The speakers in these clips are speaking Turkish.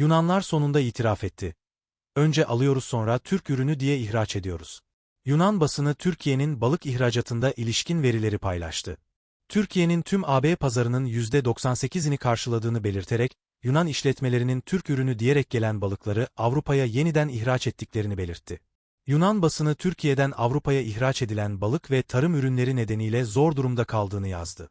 Yunanlar sonunda itiraf etti. Önce alıyoruz sonra Türk ürünü diye ihraç ediyoruz. Yunan basını Türkiye'nin balık ihracatında ilişkin verileri paylaştı. Türkiye'nin tüm AB pazarının %98'ini karşıladığını belirterek, Yunan işletmelerinin Türk ürünü diyerek gelen balıkları Avrupa'ya yeniden ihraç ettiklerini belirtti. Yunan basını Türkiye'den Avrupa'ya ihraç edilen balık ve tarım ürünleri nedeniyle zor durumda kaldığını yazdı.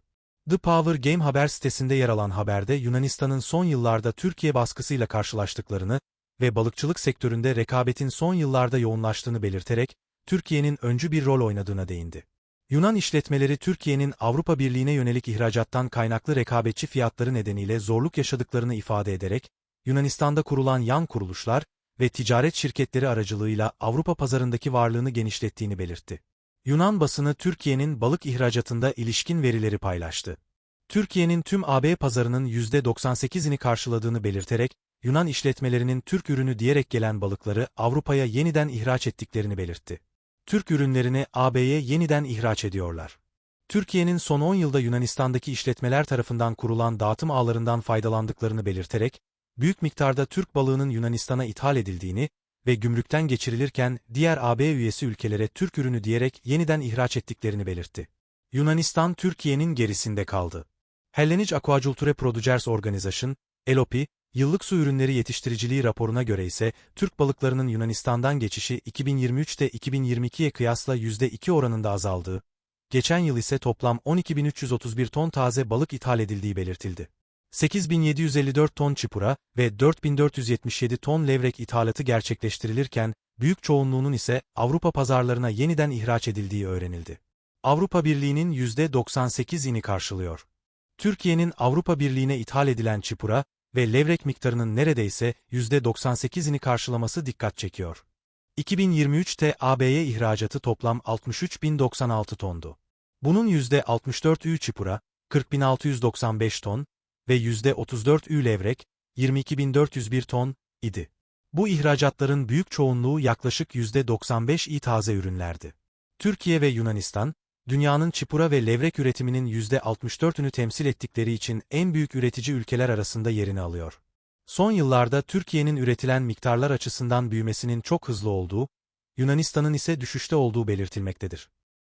The Power Game haber sitesinde yer alan haberde Yunanistan'ın son yıllarda Türkiye baskısıyla karşılaştıklarını ve balıkçılık sektöründe rekabetin son yıllarda yoğunlaştığını belirterek, Türkiye'nin öncü bir rol oynadığına değindi. Yunan işletmeleri Türkiye'nin Avrupa Birliği'ne yönelik ihracattan kaynaklı rekabetçi fiyatları nedeniyle zorluk yaşadıklarını ifade ederek, Yunanistan'da kurulan yan kuruluşlar ve ticaret şirketleri aracılığıyla Avrupa pazarındaki varlığını genişlettiğini belirtti. Yunan basını Türkiye'nin balık ihracatında ilişkin verileri paylaştı. Türkiye'nin tüm AB pazarının %98'ini karşıladığını belirterek, Yunan işletmelerinin Türk ürünü diyerek gelen balıkları Avrupa'ya yeniden ihraç ettiklerini belirtti. Türk ürünlerini AB'ye yeniden ihraç ediyorlar. Türkiye'nin son 10 yılda Yunanistan'daki işletmeler tarafından kurulan dağıtım ağlarından faydalandıklarını belirterek, büyük miktarda Türk balığının Yunanistan'a ithal edildiğini ve gümrükten geçirilirken diğer AB üyesi ülkelere Türk ürünü diyerek yeniden ihraç ettiklerini belirtti. Yunanistan Türkiye'nin gerisinde kaldı. Hellenic Aquaculture Producers Organization, LOP, Yıllık su ürünleri yetiştiriciliği raporuna göre ise Türk balıklarının Yunanistan'dan geçişi 2023'te 2022'ye kıyasla %2 oranında azaldığı, geçen yıl ise toplam 12.331 ton taze balık ithal edildiği belirtildi. 8.754 ton çipura ve 4.477 ton levrek ithalatı gerçekleştirilirken, büyük çoğunluğunun ise Avrupa pazarlarına yeniden ihraç edildiği öğrenildi. Avrupa Birliği'nin %98'ini karşılıyor. Türkiye'nin Avrupa Birliği'ne ithal edilen çipura, ve levrek miktarının neredeyse %98'ini karşılaması dikkat çekiyor. 2023'te AB'ye ihracatı toplam 63.096 tondu. Bunun %64'ü çipura, 40.695 ton ve %34'ü levrek, 22.401 ton idi. Bu ihracatların büyük çoğunluğu yaklaşık %95'i taze ürünlerdi. Türkiye ve Yunanistan, dünyanın çipura ve levrek üretiminin %64'ünü temsil ettikleri için en büyük üretici ülkeler arasında yerini alıyor. Son yıllarda Türkiye'nin üretilen miktarlar açısından büyümesinin çok hızlı olduğu, Yunanistan'ın ise düşüşte olduğu belirtilmektedir.